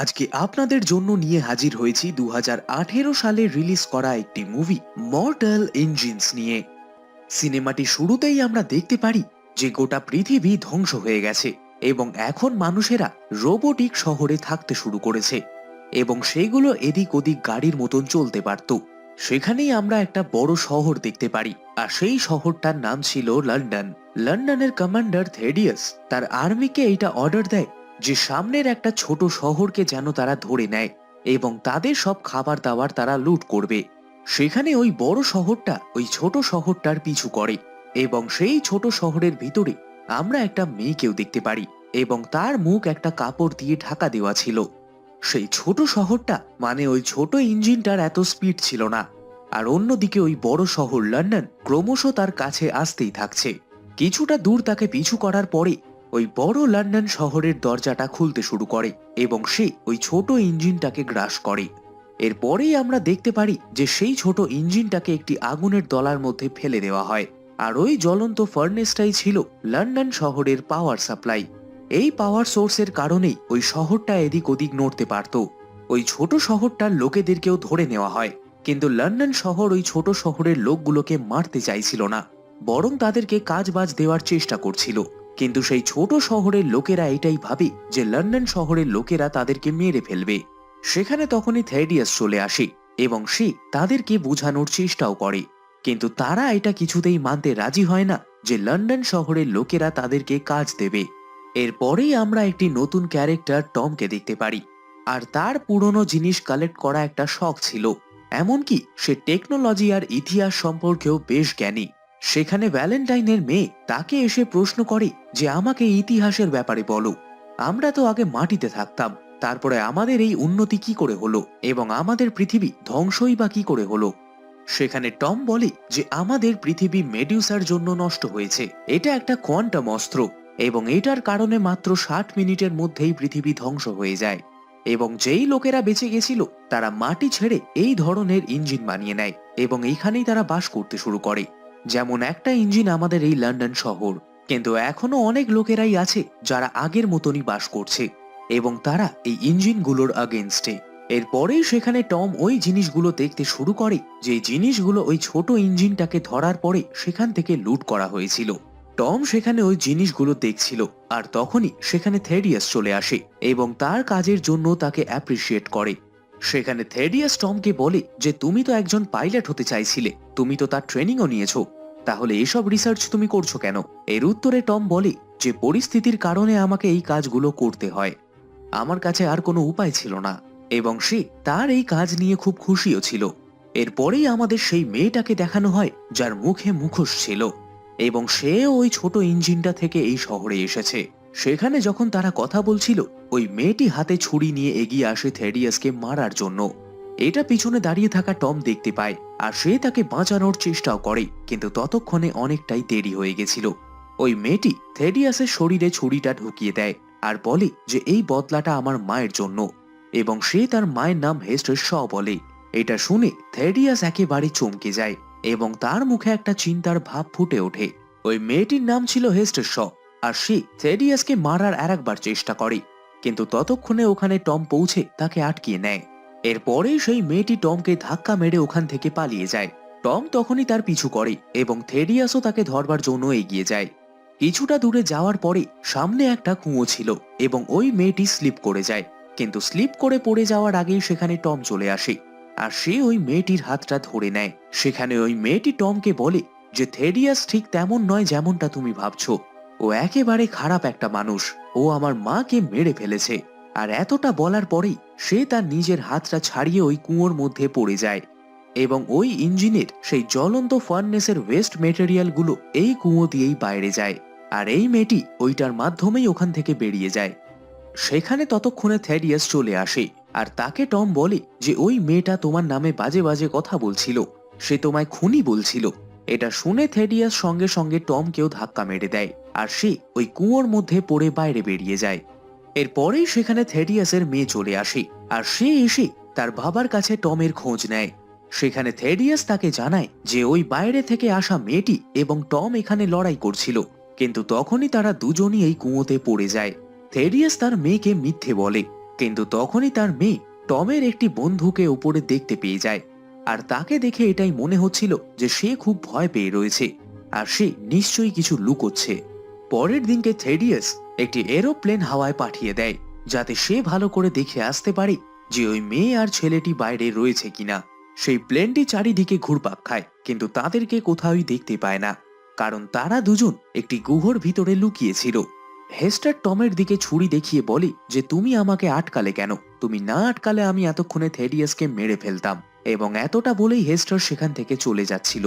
আজকে আপনাদের জন্য নিয়ে হাজির হয়েছি দু হাজার আঠেরো সালে রিলিজ করা একটি মুভি মর্টাল ইঞ্জিনস নিয়ে। সিনেমাটি শুরুতেই আমরা দেখতে পারি যে গোটা পৃথিবী ধ্বংস হয়ে গেছে এবং এখন মানুষেরা রোবোটিক শহরে থাকতে শুরু করেছে এবং সেগুলো এদিক ওদিক গাড়ির মতন চলতে পারত। সেখানেই আমরা একটা বড় শহর দেখতে পারি আর সেই শহরটার নাম ছিল লন্ডন। লন্ডনের কমান্ডার থেডিয়াস তার আর্মিকে এটা অর্ডার দেয় যে সামনের একটা ছোট শহরকে যেন তারা ধরে নেয় এবং তাদের সব খাবার দাবার তারা লুট করবে। সেখানে ওই বড় শহরটা ওই ছোট শহরটার পিছু করে এবং সেই ছোট শহরের ভিতরে আমরা একটা মেয়েকেও দেখতে পারি এবং তার মুখ একটা কাপড় দিয়ে ঢাকা দেওয়া ছিল। সেই ছোট শহরটা মানে ওই ছোট ইঞ্জিনটার এত স্পিড ছিল না। আর অন্যদিকে ওই বড় শহর লন্ডন ক্রমশ তার কাছে আসতেই থাকছে। কিছুটা দূর তাকে পিছু করার পরে ওই বড় লন্ডন শহরের দরজাটা খুলতে শুরু করে এবং সে ওই ছোট ইঞ্জিনটাকে গ্রাস করে। এরপরেই আমরা দেখতে পারি যে সেই ছোট ইঞ্জিনটাকে একটি আগুনের দলার মধ্যে ফেলে দেওয়া হয় আর ওই জ্বলন্ত ফার্নেসটাই ছিল লন্ডন শহরের পাওয়ার সাপ্লাই। এই পাওয়ার সোর্সের কারণেই ওই শহরটা এদিক ওদিক নড়তে পারত। ওই ছোট শহরটার লোকেদেরকেও ধরে নেওয়া হয়, কিন্তু লন্ডন শহর ওই ছোট শহরের লোকগুলোকে মারতে চাইছিল না, বরং তাদেরকে কাজবাজ দেওয়ার চেষ্টা করছিল। কিন্তু সেই ছোট শহরের লোকেরা এটাই ভাবে যে লন্ডন শহরের লোকেরা তাদেরকে মেরে ফেলবে। সেখানে তখনই থেডিয়াস চলে আসে এবং সে তাদেরকে বোঝানোর চেষ্টাও করে। কিন্তু তারা এটা কিছুতেই মানতে রাজি হয় না যে লন্ডন শহরের লোকেরা তাদেরকে কাজ দেবে। এরপরেই আমরা একটি নতুন ক্যারেক্টার টমকে দেখতে পারি। আর তার পুরনো জিনিস কালেক্ট করা একটা শখ ছিল। এমনকি সে টেকনোলজি আর ইতিহাস সম্পর্কেও বেশ জ্ঞানী। সেখানে ভ্যালেন্টাইনের মেয়ে তাকে এসে প্রশ্ন করে যে আমাকে ইতিহাসের ব্যাপারে বলো। আমরা তো আগে মাটিতে থাকতাম, তারপরে আমাদের এই উন্নতি কি করে হলো এবং আমাদের পৃথিবী ধ্বংসই বা কি করে হলো? সেখানে টম বলে যে আমাদের পৃথিবী মেডিউসার জন্য নষ্ট হয়েছে। এটা একটা কোয়ান্টাম অস্ত্র এবং এটার কারণে মাত্র ষাট মিনিটের মধ্যেই পৃথিবী ধ্বংস হয়ে যায় এবং যেই লোকেরা বেঁচে গেছিল, তারা মাটি ছেড়ে এই ধরনের ইঞ্জিন বানিয়ে নেয় এবং এইখানেই তারা বাস করতে শুরু করে। যেমন একটা ইঞ্জিন আমাদের এই লন্ডন শহর, কিন্তু এখনও অনেক লোকেরাই আছে যারা আগের মতনই বাস করছে এবং তারা এই ইঞ্জিনগুলোর আগেনস্টে এরপরেই সেখানে টম ওই জিনিসগুলো দেখতে শুরু করে যে জিনিসগুলো ওই ছোট ইঞ্জিনটাকে ধরার পরে সেখান থেকে লুট করা হয়েছিল। টম সেখানে ওই জিনিসগুলো দেখছিল আর তখনই সেখানে থেডিয়াস চলে আসে এবং তার কাজের জন্য তাকে অ্যাপ্রিসিয়েট করে। সেখানে থেডিয়াস টমকে বলে যে, তুমি তো একজন পাইলট হতে চাইছিলে, তুমি তো তার ট্রেনিংও নিয়েছো তাহলে এসব রিসার্চ তুমি করছ কেন? এর উত্তরে টম বলে, যে পরিস্থিতির কারণে আমাকে এই কাজগুলো করতে হয়। আমার কাছে আর কোনো উপায় ছিল না, এবং সে তার এই কাজ নিয়ে খুব খুশিও ছিল। এরপরেই আমাদের সেই মেয়েটাকে দেখানো হয়, যার মুখে মুখোশ ছিল, এবং সে ওই ছোট ইঞ্জিনটা থেকে এই শহরে এসেছে। সেখানে যখন তারা কথা বলছিল, ওই মেয়েটি হাতে ছুরি নিয়ে এগিয়ে আসে থেডিয়াসকে মারার জন্য। এটা পিছনে দাঁড়িয়ে থাকা টম দেখতে পায়, আর সে তাকে বাঁচানোর চেষ্টাও করে, কিন্তু ততক্ষণে অনেকটাই দেরি হয়ে গেছিল। ওই মেয়েটি থেডিয়াসের শরীরে ছুরিটা ঢুকিয়ে দেয়, আর বলে যে এই বদলাটা আমার মায়ের জন্য। এবং সে তার মায়ের নাম হেস্টের শ বলে। এটা শুনে থেডিয়াস একেবারে চমকে যায়, এবং তার মুখে একটা চিন্তার ভাব ফুটে ওঠে। ওই মেয়েটির নাম ছিল হেস্টের শ আর সে থেডিয়াসকে মারার আর একবার চেষ্টা করে। কিন্তু ততক্ষণে ওখানে টম পৌঁছে তাকে আটকিয়ে নেয়। এরপরেই সেই মেয়েটি টমকে ধাক্কা মেরে ওখান থেকে পালিয়ে যায়। টম তখনই তার পিছু করে এবং থেডিয়াসও তাকে ধরবার জন্য এগিয়ে যায়। কিছুটা দূরে যাওয়ার পরে সামনে একটা কুঁয়ো ছিল এবং ওই মেয়েটি স্লিপ করে যায়। কিন্তু স্লিপ করে পড়ে যাওয়ার আগেই সেখানে টম চলে আসে আর সে ওই মেয়েটির হাতটা ধরে নেয়। সেখানে ওই মেয়েটি টমকে বলে যে থেডিয়াস ঠিক তেমন নয় যেমনটা তুমি ভাবছ। ও একেবারে খারাপ একটা মানুষ। ও আমার মাকে মেরে ফেলেছে। আর এতটা বলার পরেই সে তার নিজের হাতটা ছাড়িয়ে ওই কুয়োর মধ্যে পড়ে যায়। এবং ওই ইঞ্জিনের সেই জ্বলন্ত ফার্নেসের ওয়েস্ট মেটেরিয়ালগুলো এই কুয়ো দিয়েই বাইরে যায়। আর এই মেয়েটি ওইটার মাধ্যমেই ওখান থেকে বেরিয়ে যায়। সেখানে ততক্ষণে থ্যাডিয়াস চলে আসে আর তাকে টম বলে যে ওই মেয়েটা তোমার নামে বাজে বাজে কথা বলছিল। সে তোমায় খুনি বলছিল। এটা শুনে থেডিয়াস সঙ্গে সঙ্গে টমকেও ধাক্কা মেরে দেয়। আর সে ওই কুয়োর মধ্যে পড়ে বাইরে বেরিয়ে যায়। এরপরেই সেখানে থেডিয়াসের মেয়ে চলে আসে, আর সে এসে তার বাবার কাছে টমের খোঁজ নেয়। সেখানে থেডিয়াস তাকে জানায় যে ওই বাইরে থেকে আসা মেয়েটি এবং টম এখানে লড়াই করছিল, কিন্তু তখনই তারা দুজনই এই কুয়োতে পড়ে যায়। থেডিয়াস তার মেয়েকে মিথ্যে বলে, কিন্তু তখনই তার মেয়ে টমের একটি বন্ধুকে উপরে দেখতে পেয়ে যায়, আর তাকে দেখে এটাই মনে হচ্ছিল যে সে খুব ভয় পেয়ে রয়েছে, আর সে নিশ্চয়ই কিছু লুকোচ্ছে। পরের দিনকে থেডিয়াস একটি এরোপ্লেন হাওয়ায় পাঠিয়ে দেয়, যাতে সে ভালো করে দেখে আসতে পারে যে ওই মেয়ে আর ছেলেটি বাইরে রয়েছে কিনা। সেই প্লেনটি চারিদিকে ঘুরপাক খায়, কিন্তু তাদেরকে কোথাওই দেখতে পায় না, কারণ তারা দুজন একটি গুহর ভিতরে লুকিয়েছিল। হেস্টার টমের দিকে ছুরি দেখিয়ে বলে যে, তুমি আমাকে আটকালে কেন? তুমি না আটকালে আমি এতক্ষণে থেডিয়াসকে মেরে ফেলতাম। এবং এতটা বলেই হেস্টার সেখান থেকে চলে যাচ্ছিল।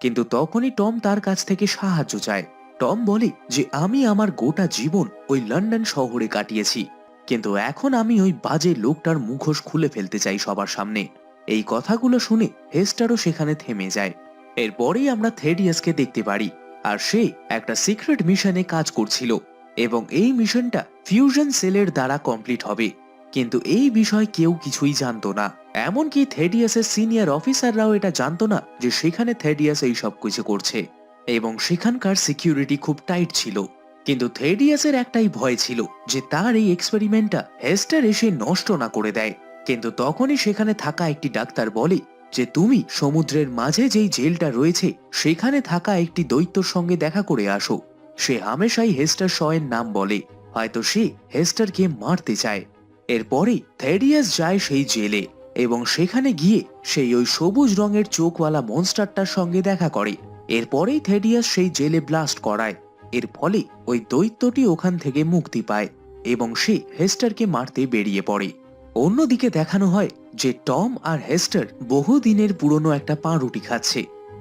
কিন্তু তখনই টম তার কাছ থেকে সাহায্য চায়। টম বলে যে আমি আমার গোটা জীবন ওই লন্ডন শহরে কাটিয়েছি। কিন্তু এখন আমি ওই বাজে লোকটার মুখোশ খুলে ফেলতে চাই সবার সামনে। এই কথাগুলো শুনে হেস্টারও সেখানে থেমে যায়। এরপরেই আমরা থেডিয়াসকে দেখতে পারি, আর সে একটা সিক্রেট মিশনে কাজ করছিল এবং এই মিশনটা ফিউশন সেলের দ্বারা কমপ্লিট হবে। কিন্তু এই বিষয় কেউ কিছুই জানতো না। এমনকি থেডিয়াসের সিনিয়র অফিসাররাও এটা জানতো না যে সেখানে থেডিয়াস এই সব কিছু করছে। এবং সেখানকার সিকিউরিটি খুব টাইট ছিল। কিন্তু থেডিয়াসের একটাই ভয় ছিল যে তার এই এক্সপেরিমেন্টটা হেস্টার এসে নষ্ট না করে দেয়। কিন্তু তখনই সেখানে থাকা একটি ডাক্তার বলে যে, তুমি সমুদ্রের মাঝে যেই জেলটা রয়েছে, সেখানে থাকা একটি দৈত্যর সঙ্গে দেখা করে আসো। সে হামেশাই হেস্টার শয়ের নাম বলে, হয়তো সে হেস্টারকে মারতে চায়। এরপরে থেডিয়াস যায় সেই জেলে এবং সেখানে গিয়ে সেই ওই সবুজ রঙের চোখওয়ালা মনস্টারটার সঙ্গে দেখা করে। এরপরেই থেডিয়াস সেই জেলে ব্লাস্ট করায়। এর ফলে ওই দৈত্যটি ওখান থেকে মুক্তি পায় এবং সে হেস্টারকে মারতে বেরিয়ে পড়ে। অন্যদিকে দেখানো হয় যে টম আর হেস্টার বহুদিনের পুরনো একটা পাউরুটি খাচ্ছে,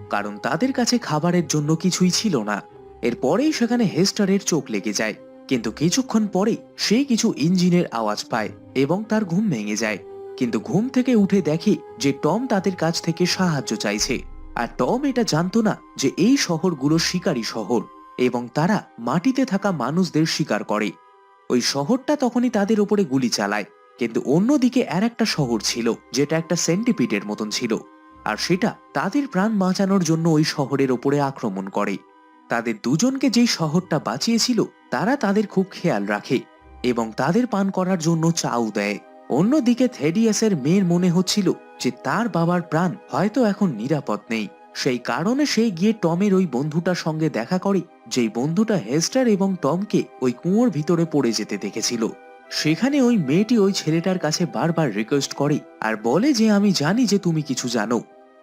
কারণ তাদের কাছে খাবারের জন্য কিছুই ছিল না। এরপরেই সেখানে হেস্টারের চোখ লেগে যায়, কিন্তু কিছুক্ষণ পরে সে কিছু ইঞ্জিনের আওয়াজ পায় এবং তার ঘুম ভেঙে যায়। কিন্তু ঘুম থেকে উঠে দেখে যে টম তাদের কাছ থেকে সাহায্য চাইছে। আর টম এটা জানতো না যে এই শহরগুলো শিকারী শহর এবং তারা মাটিতে থাকা মানুষদের শিকার করে। ওই শহরটা তখনই তাদের উপরে গুলি চালায়, কিন্তু অন্যদিকে আর একটা শহর ছিল যেটা একটা সেন্টিপিডের মতন ছিল, আর সেটা তাদের প্রাণ বাঁচানোর জন্য ওই শহরের ওপরে আক্রমণ করে। তাদের দুজনকে যেই শহরটা বাঁচিয়েছিল, তারা তাদের খুব খেয়াল রাখে এবং তাদের পান করার জন্য চাও দেয়। অন্যদিকে থেডিয়াসের মেয়ের মনে হচ্ছিল যে তার বাবার প্রাণ হয়তো এখন নিরাপদ নেই। সেই কারণে সে গিয়ে টমের ওই বন্ধুটার সঙ্গে দেখা করে, যেই বন্ধুটা হেস্টার এবং টমকে ওই কুয়োর ভিতরে পড়ে যেতে দেখেছিল। সেখানে ওই মেয়েটি ওই ছেলেটার কাছে বারবার রিকোয়েস্ট করে আর বলে যে, আমি জানি যে তুমি কিছু জানো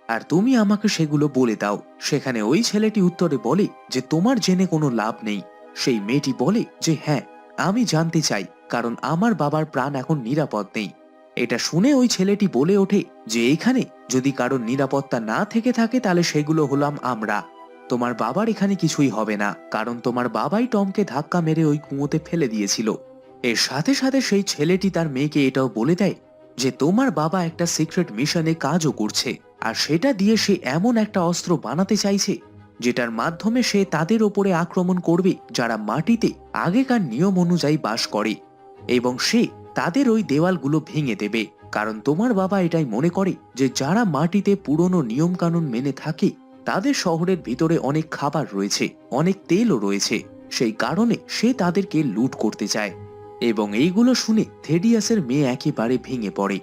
আর তুমি আমাকে সেগুলো বলে দাও। সেখানে ওই ছেলেটি উত্তরে বলে যে, তোমার জেনে কোনো লাভ নেই। সেই মেয়েটি বলে যে হ্যাঁ আমি জানতে চাই, কারণ আমার বাবার প্রাণ এখন নিরাপদ নেই। এটা শুনে ওই ছেলেটি বলে ওঠে যে এখানে যদি কারোর নিরাপত্তা না থেকে থাকে তাহলে সেগুলো হলাম আমরা। তোমার বাবার এখানে কিছুই হবে না, কারণ তোমার বাবাই টমকে ধাক্কা মেরে ওই কুয়োতে ফেলে দিয়েছিল। এর সাথে সাথে সেই ছেলেটি তার মেয়েকে এটাও বলে দেয় যে তোমার বাবা একটা সিক্রেট মিশনে কাজও করছে, আর সেটা দিয়ে সে এমন একটা অস্ত্র বানাতে চাইছে যেটার মাধ্যমে সে তাদের ওপরে আক্রমণ করবে যারা মাটিতে আগেকার নিয়ম অনুযায়ী বাস করে। এবং সে তাদের ওই দেওয়ালগুলো ভেঙে দেবে। কারণ তোমার বাবা এটাই মনে করে যে যারা মাটিতে পুরনো নিয়ম কানুন মেনে থাকে, তাদের শহরের ভিতরে অনেক খাবার রয়েছে, অনেক তেলও রয়েছে। সেই কারণে সে তাদেরকে লুট করতে চায়। এবং এইগুলো শুনে থেডিয়াসের মেয়ে একেবারে ভেঙে পড়ে।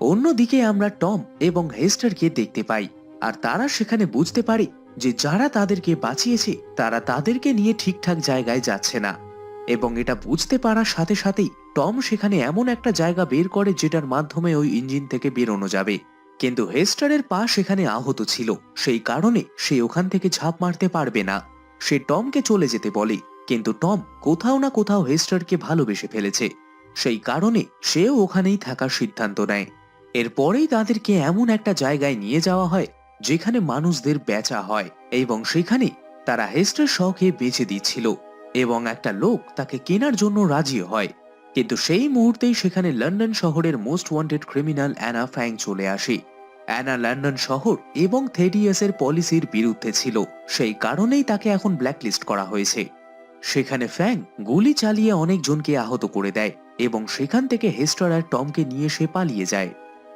অন্যদিকে আমরা টম এবং হেস্টারকে দেখতে পাই, আর তারা সেখানে বুঝতে পারে যে যারা তাদেরকে বাঁচিয়েছে, তারা তাদেরকে নিয়ে ঠিকঠাক জায়গায় যাচ্ছে না। এবং এটা বুঝতে পারার সাথে সাথেই টম সেখানে এমন একটা জায়গা বের করে যেটার মাধ্যমে ওই ইঞ্জিন থেকে বেরোনো যাবে। কিন্তু হেস্টারের পা সেখানে আহত ছিল, সেই কারণে সে ওখান থেকে ঝাঁপ মারতে পারবে না। সে টমকে চলে যেতে বলে, কিন্তু টম কোথাও না কোথাও হেস্টারকে ভালোবেসে ফেলেছে। সেই কারণে সেও ওখানেই থাকার সিদ্ধান্ত নেয়। এরপরেই তাদেরকে এমন একটা জায়গায় নিয়ে যাওয়া হয়, যেখানে মানুষদের বেচা হয়, এবং সেখানে তারা হেস্টার শখে বেচে দিচ্ছিল। এবং একটা লোক তাকে কেনার জন্য রাজি হয়। কিন্তু সেই মুহূর্তেই সেখানে লন্ডন শহরের most wanted criminal Anna Fang চলে আসে। অ্যানা লন্ডন শহর এবং থেডিয়াসের পলিসির বিরুদ্ধে ছিল। সেই কারণেই তাকে এখন ব্ল্যাকলিস্ট করা হয়েছে। সেখানে ফ্যাং গুলি চালিয়ে অনেকজনকে আহত করে দেয় এবং সেখান থেকে হেস্টার আর টমকে নিয়ে সে পালিয়ে যায়।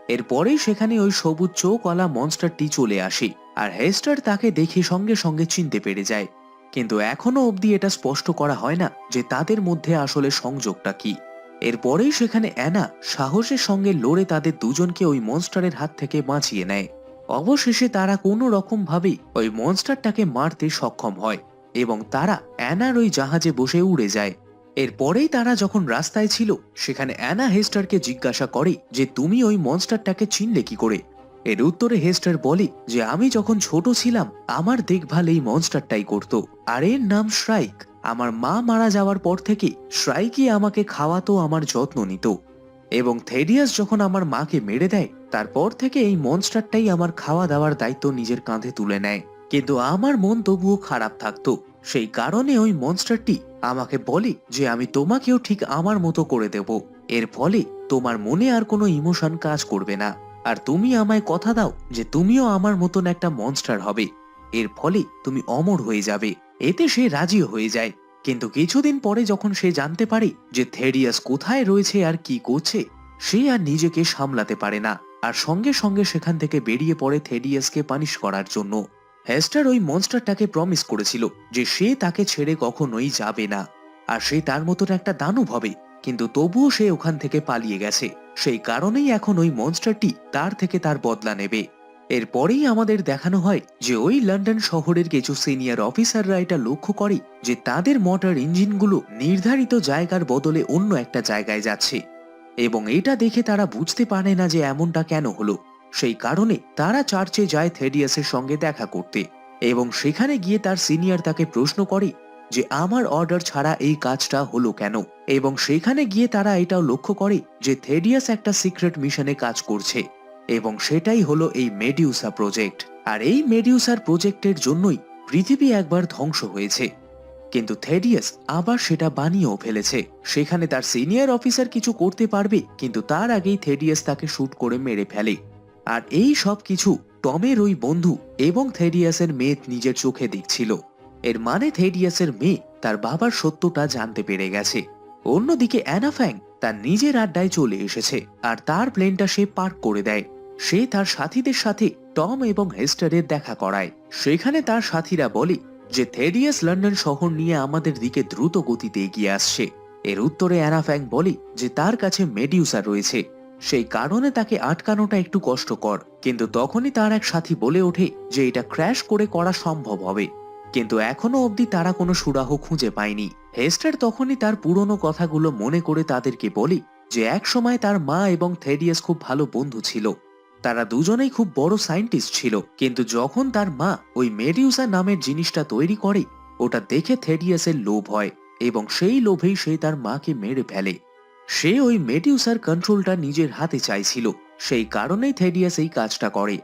এরপরেই সেখানে ওই সবুজ চোখওয়ালা মনস্টারটি চলে আসে, আর হেস্টার তাকে দেখে সঙ্গে সঙ্গে চিনতে পেরে যায়। কিন্তু এখনও অবধি এটা স্পষ্ট করা হয় না যে তাদের মধ্যে আসলে সংযোগটা কি। এরপরেই সেখানে অ্যানা সাহসের সঙ্গে লড়ে তাদের দুজনকে ওই মনস্টারের হাত থেকে বাঁচিয়ে নেয়। অবশেষে তারা কোনো রকম ভাবেই ওই মনস্টারটাকে মারতে সক্ষম হয় এবং তারা অ্যানার ওই জাহাজে বসে উড়ে যায়। এরপরেই তারা যখন রাস্তায় ছিল, সেখানে অ্যানা হেস্টারকে জিজ্ঞাসা করে যে, তুমি ওই মনস্টারটাকে চিনলে কি করে? এর উত্তরে হেস্টার বলে যে আমি যখন ছোট ছিলাম, আমার দেখভাল এই মনস্টারটাই করত। আর এর নাম শ্রাইক। আমার মা মারা যাওয়ার পর থেকে শ্রাইকই আমাকে খাওয়াতো, আমার যত্ন নিত। এবং থেডিয়াস যখন আমার মাকে মেরে দেয়, তারপর থেকে এই মনস্টারটাই আমার খাওয়া দাওয়ার দায়িত্ব নিজের কাঁধে তুলে নেয়। কিন্তু আমার মন তবুও খারাপ থাকতো। সেই কারণে ওই মনস্টারটি আমাকে বলে যে আমি তোমাকেও ঠিক আমার মতো করে দেব। এর ফলে তোমার মনে আর কোনো ইমোশন কাজ করবে না। আর তুমি আমায় কথা দাও যে তুমিও আমার মতন একটা মনস্টার হবে। এর ফলে তুমি অমর হয়ে যাবে। এতে সে রাজি হয়ে যায়। কিন্তু কিছুদিন পরে যখন সে জানতে পারে যে থেডিয়াস কোথায় রয়েছে আর কি করছে, সে আর নিজেকে সামলাতে পারে না। আর সঙ্গে সঙ্গে সেখান থেকে বেরিয়ে পড়ে থেডিয়াসকে পানিশ করার জন্য। হেস্টার ওই মনস্টারটাকে প্রমিস করেছিল যে সে তাকে ছেড়ে কখনোই যাবে না। আর সে তার মতন একটা দানব হবে, কিন্তু তবুও সে ওখান থেকে পালিয়ে গেছে। সেই কারণেই এখন ওই মনস্টারটি তার থেকে তার বদলা নেবে। এরপরেই আমাদের দেখানো হয় যে ওই লন্ডন শহরের কিছু সিনিয়র অফিসাররা এটা লক্ষ্য করে যে তাদের মোটর ইঞ্জিনগুলো নির্ধারিত জায়গার বদলে অন্য একটা জায়গায় যাচ্ছে। এবং এটা দেখে তারা বুঝতে পারে না যে এমনটা কেন হলো। সেই কারণে তারা চার্চে যায় থেডিয়াসের সঙ্গে দেখা করতে এবং সেখানে গিয়ে তার সিনিয়র তাকে প্রশ্ন করে যে আমার অর্ডার ছাড়া এই কাজটা হলো কেন? এবং সেখানে গিয়ে তারা এটাও লক্ষ্য করে যে থেডিয়াস একটা সিক্রেট মিশনে কাজ করছে। এবং সেটাই হলো এই মেডিউসা প্রজেক্ট আর এই মেডিউসার প্রজেক্টের জন্যই পৃথিবী একবার ধ্বংস হয়েছে। কিন্তু থেডিয়াস আবার সেটা বানিয়েও ফেলেছে। সেখানে তার সিনিয়র অফিসার কিছু করতে পারবে, কিন্তু তার আগেই থেডিয়াস তাকে শুট করে মেরে ফেলে। আর এই সব কিছু টমের ওই বন্ধু এবং থেডিয়াসের মেয়ে নিজের চোখে দেখছিল। এর মানে থেডিয়াসের মেয়ে তার বাবার সত্যটা জানতে পেরে গেছে। অন্যদিকে অ্যানাফ্যাং তার নিজের আড্ডায় চলে এসেছে আর তার প্লেনটা সে পার্ক করে দেয়। সে তার সাথীদের সাথে টম এবং হেস্টারের দেখা করায়। সেখানে তার সাথীরা বলে যে থেডিয়াস লন্ডন শহর নিয়ে আমাদের দিকে দ্রুত গতিতে এগিয়ে আসছে। এর উত্তরে অ্যানাফ্যাং বলে যে তার কাছে মেডিউসা রয়েছে। সেই কারণে তাকে আটকানোটা একটু কষ্টকর, কিন্তু তখনই তার এক সাথী বলে ওঠে যে এটা ক্র্যাশ করে করা সম্ভব হবে। কিন্তু এখনও অবধি তারা কোনো সুরাহ খুঁজে পায়নি। হেস্টার তখনই তার পুরনো কথাগুলো মনে করে তাদেরকে বলে যে এক সময় তার মা এবং থেডিয়াস খুব ভালো বন্ধু ছিল। তারা দুজনেই খুব বড় সায়েন্টিস্ট ছিল, কিন্তু যখন তার মা ওই মেডিউসা নামের জিনিসটা তৈরি করে, ওটা দেখে থেডিয়াসের লোভ হয় এবং সেই লোভেই সে তার মাকে মেরে ফেলে। সে ওই মেডিউসার কন্ট্রোলটা নিজের হাতে চাইছিল, সেই কারণেই থেডিয়াস এই কাজটা করে।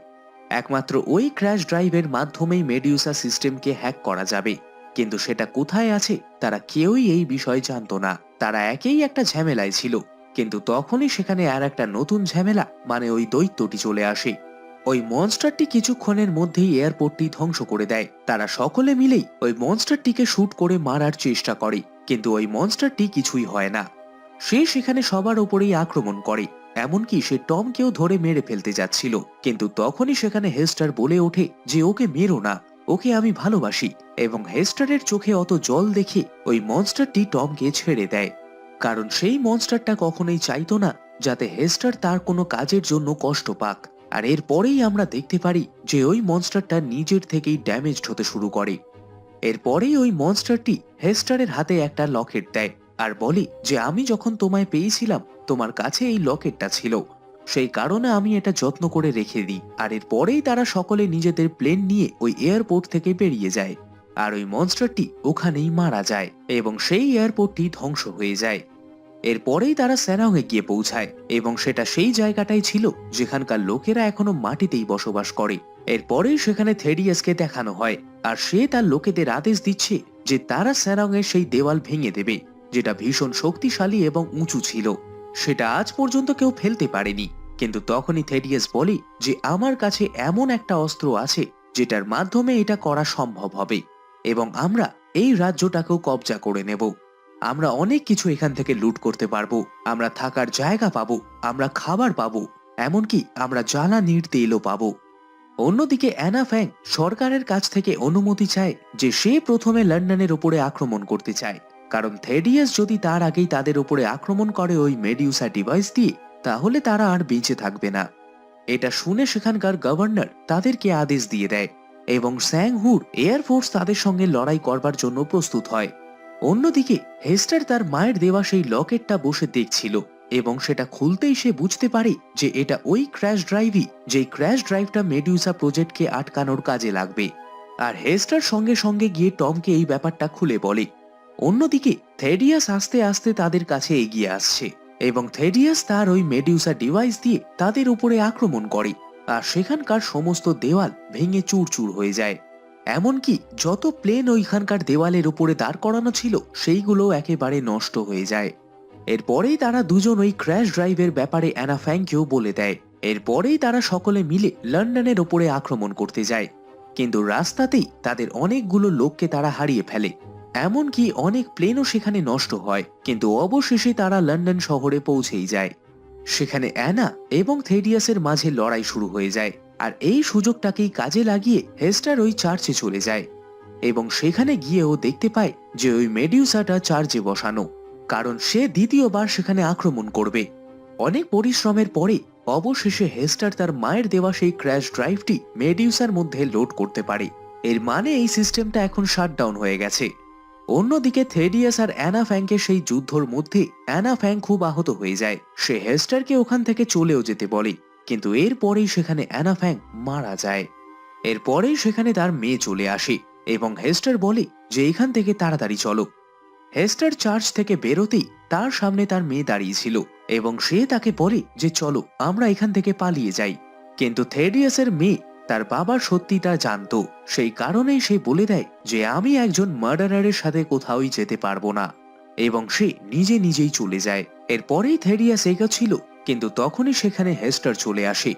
একমাত্র ওই ক্র্যাশ ড্রাইভের মাধ্যমেই মেডিউসা সিস্টেমকে হ্যাক করা যাবে। কিন্তু সেটা কোথায় আছে, তারা কেউই এই বিষয়ে জানতো না। তারা একেই একটা ঝামেলায় ছিল। কিন্তু তখনই সেখানে আর একটা নতুন ঝামেলা মানে ওই দৈত্যটি চলে আসে। ওই মনস্টারটি কিছুক্ষণের মধ্যেই এয়ারপোর্টটি ধ্বংস করে দেয়। তারা সকলে মিলেই ওই মনস্টারটিকে শ্যুট করে মারার চেষ্টা করে। কিন্তু ওই মনস্টারটি কিছুই হয় না। সে সেখানে সবার ওপরেই আক্রমণ করে। এমনকি সে টমকেও ধরে মেরে ফেলতে যাচ্ছিল। কিন্তু তখনই সেখানে হেস্টার বলে ওঠে যে ওকে মেরো না, ওকে আমি ভালোবাসি এবং হেস্টারের চোখে অত জল দেখে ওই মনস্টারটি টমকে ছেড়ে দেয়। কারণ সেই মনস্টারটা কখনোই চাইতো না যাতে হেস্টার তার কোনো কাজের জন্য কষ্ট পাক। আর এরপরেই আমরা দেখতে পারি যে ওই মনস্টারটা নিজের থেকেই ড্যামেজড হতে শুরু করে। এরপরেই ওই মনস্টারটি হেস্টারের হাতে একটা লকেট দেয় আর বলে যে, আমি যখন তোমায় পেয়েছিলাম তোমার কাছে এই লকেটটা ছিল। সেই কারণে আমি এটা যত্ন করে রেখে দিই। আর এরপরেই তারা সকলে নিজেদের প্লেন নিয়ে ওই এয়ারপোর্ট থেকে বেরিয়ে যায়। আর ওই মনস্টারটি ওখানেই মারা যায় এবং সেই এয়ারপোর্টটি ধ্বংস হয়ে যায়। এরপরেই তারা স্যানাংয়ে গিয়ে পৌঁছায় এবং সেটা সেই জায়গাটাই ছিল যেখানকার লোকেরা এখনও মাটিতেই বসবাস করে। এরপরেই সেখানে থেডিয়াসকে দেখানো হয় আর সে তার লোকেদের আদেশ দিচ্ছে যে তারা স্যানাংয়ের সেই দেওয়াল ভেঙে দেবে, যেটা ভীষণ শক্তিশালী এবং উঁচু ছিল। সেটা আজ পর্যন্ত কেউ ফেলতে পারেনি। কিন্তু তখনই থেডিয়াস বলে যে আমার কাছে এমন একটা অস্ত্র আছে যেটার মাধ্যমে এটা করা সম্ভব হবে এবং আমরা এই রাজ্যটাকেও কবজা করে নেব। আমরা অনেক কিছু এখান থেকে লুট করতে পারব, আমরা থাকার জায়গা পাবো, আমরা খাবার পাবো, এমনকি আমরা জ্বালানির তেলও পাবো। অন্যদিকে অ্যানা ফ্যাং সরকারের কাছ থেকে অনুমতি চায় যে সে প্রথমে লন্ডনের ওপরে আক্রমণ করতে চায়। কারণ থেডিয়াস যদি তার আগেই তাদের উপরে আক্রমণ করে ওই মেডিউসা ডিভাইস দিয়ে, তাহলে তারা আর বেঁচে থাকবে না। এটা শুনে সেখানকার গভর্নর তাদেরকে আদেশ দিয়ে দেয় এবং স্যাং হুর এয়ারফোর্স তাদের সঙ্গে লড়াই করবার জন্য প্রস্তুত হয়। অন্যদিকে, হেস্টার তার মায়ের দেওয়া সেই লকেটটা বসে দেখছিল এবং সেটা খুলতেই সে বুঝতে পারে যে এটা ওই ক্র্যাশ ড্রাইভই, যেই ক্র্যাশ ড্রাইভটা মেডিউসা প্রজেক্টকে আটকানোর কাজে লাগবে। আর হেস্টার সঙ্গে সঙ্গে গিয়ে টমকে এই ব্যাপারটা খুলে বলে অন্যদিকে থেডিয়াস আস্তে আস্তে তাদের কাছে এগিয়ে আসছে এবং থেডিয়াস তার ওই মেডিউসা ডিভাইস দিয়ে তাদের উপরে আক্রমণ করে আর সেখানকার সমস্ত দেওয়াল ভেঙে চুরচুর হয়ে যায়। এমনকি যত প্লেন ওইখানকার দেওয়ালের উপরে দাঁড় করানো ছিল সেইগুলো একেবারে নষ্ট হয়ে যায়। এরপরেই তারা দুজন ওই ক্র্যাশ ড্রাইভের ব্যাপারে অ্যানা ফ্যাংকেও বলে দেয়। এরপরেই তারা সকলে মিলে লন্ডনের ওপরে আক্রমণ করতে যায়। কিন্তু রাস্তাতেই তাদের অনেকগুলো লোককে তারা হারিয়ে ফেলে। এমনকি অনেক প্লেনও সেখানে নষ্ট হয়, কিন্তু অবশেষে তারা লন্ডন শহরে পৌঁছেই যায়। সেখানে অ্যানা এবং থেডিয়াসের মাঝে লড়াই শুরু হয়ে যায়, আর এই সুযোগটাকেই কাজে লাগিয়ে হেস্টার ওই চার্চে চলে যায়। এবং সেখানে গিয়েও দেখতে পায় যে ওই মেডিউসাটা চার্চে বসানো, কারণ সে দ্বিতীয়বার সেখানে আক্রমণ করবে। অনেক পরিশ্রমের পরে অবশেষে হেস্টার তার মায়ের দেওয়া সেই ক্র্যাশ ড্রাইভটি মেডিউসার মধ্যে লোড করতে পারে। এর মানে এই সিস্টেমটা এখন শাটডাউন হয়ে গেছে। অন্যদিকে থেডিয়াস আর অ্যানা ফ্যাংকের সেই যুদ্ধর মধ্যে অ্যানা ফ্যাং খুব আহত হয়ে যায়। সে হেস্টারকে ওখান থেকে চলেও যেতে বলে, কিন্তু এরপরেই সেখানে অ্যানা ফ্যাং মারা যায়। এরপরেই সেখানে তার মেয়ে চলে আসে এবং হেস্টার বলে যে এখান থেকে তাড়াতাড়ি চলো। হেস্টার চার্চ থেকে বেরোতেই তার সামনে তার মেয়ে দাঁড়িয়েছিল এবং সে তাকে বলে যে চলো, আমরা এখান থেকে পালিয়ে যাই। কিন্তু থেডিয়াসের মেয়ে তার বাবা সত্যি তা জানতো। সেই কারণেই সে বলে দেয় যে আমি একজন মার্ডারারের সাথে কোথাওই যেতে পারব না। এবং সে নিজে নিজেই চলে যায়। এরপরেই থেডিয়াস এগোচ্ছিল কিন্তু তখনই সেখানে হেস্টার চলে আসে।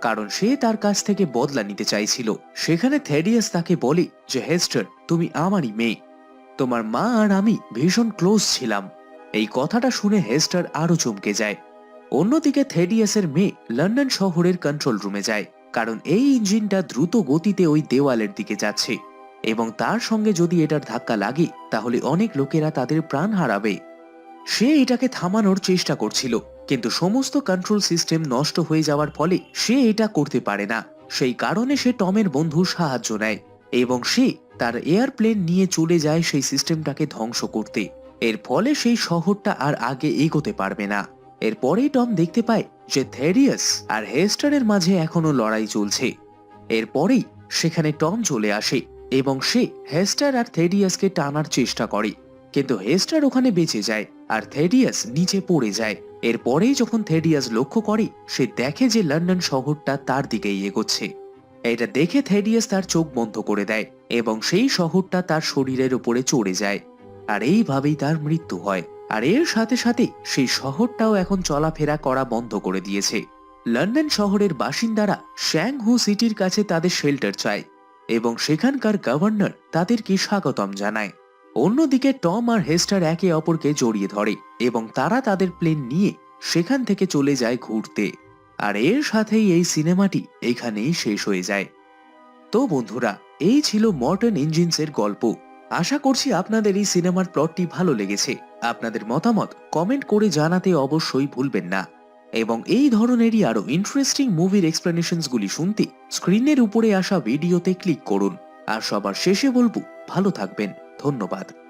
কারণ সে তার কাছ থেকে বদলা নিতে চাইছিল। সেখানে থেডিয়াস তাকে বলে যে, হেস্টার, তুমি আমারই মেয়ে। তোমার মা আর আমি ভীষণ ক্লোজ ছিলাম। এই কথাটা শুনে হেস্টার আরও চমকে যায়। অন্যদিকে থেডিয়াসের মেয়ে লন্ডন শহরের কন্ট্রোল রুমে যায়। কারণ এই ইঞ্জিনটা দ্রুত গতিতে ওই দেওয়ালের দিকে যাচ্ছে। এবং তার সঙ্গে যদি এটার ধাক্কা লাগে, তাহলে অনেক লোকেরা তাদের প্রাণ হারাবে। সে এটাকে থামানোর চেষ্টা করছিল, কিন্তু সমস্ত কন্ট্রোল সিস্টেম নষ্ট হয়ে যাওয়ার ফলে সে এটা করতে পারে না। সেই কারণে সে টমের বন্ধু সাহায্য নেয়, এবং সে তার এয়ারপ্লেন নিয়ে চলে যায় সেই সিস্টেমটাকে ধ্বংস করতে। এর ফলে সেই শহরটা আর আগে এগোতে পারবে না। এরপরেই টম দেখতে পায় যে থেরিয়াস আর হেস্টারের মাঝে এখনও লড়াই চলছে। এরপরেই সেখানে টম চলে আসে এবং সে হেস্টার আর থেডিয়াসকে টানার চেষ্টা করে। কিন্তু হেস্টার ওখানে বেঁচে যায় আর থেডিয়াস নিচে পড়ে যায়। এরপরেই যখন থেডিয়াস লক্ষ্য করে, সে দেখে যে লন্ডন শহরটা তার দিকেই এগোচ্ছে। এটা দেখে থেডিয়াস তার চোখ বন্ধ করে দেয় এবং সেই শহরটা তার শরীরের উপরে চড়ে যায়। আর এইভাবেই তার মৃত্যু হয়। আর এর সাথে সাথে সেই শহরটাও এখন চলাফেরা করা বন্ধ করে দিয়েছে। লন্ডন শহরের বাসিন্দারা শ্যাং হু সিটির কাছে তাদের শেল্টার চায় এবং সেখানকার গভর্নর তাদেরকে স্বাগতম জানায়। অন্যদিকে টম আর হেস্টার একে অপরকে জড়িয়ে ধরে এবং তারা তাদের প্লেন নিয়ে সেখান থেকে চলে যায় ঘুরতে। আর এর সাথেই এই সিনেমাটি এখানেই শেষ হয়ে যায়। তো বন্ধুরা, এই ছিল মর্টন ইঞ্জিনসের গল্প। আশা করছি আপনাদের এই সিনেমার প্লটটি ভালো লেগেছে। আপনাদের মতামত কমেন্ট করে জানাতে অবশ্যই ভুলবেন না। এবং এই ধরনেরই আরও ইন্টারেস্টিং মুভির এক্সপ্লেনেশনসগুলি শুনতে স্ক্রিনের উপরে আসা ভিডিওতে ক্লিক করুন। আর সবার শেষে বলব, ভালো থাকবেন। ধন্যবাদ।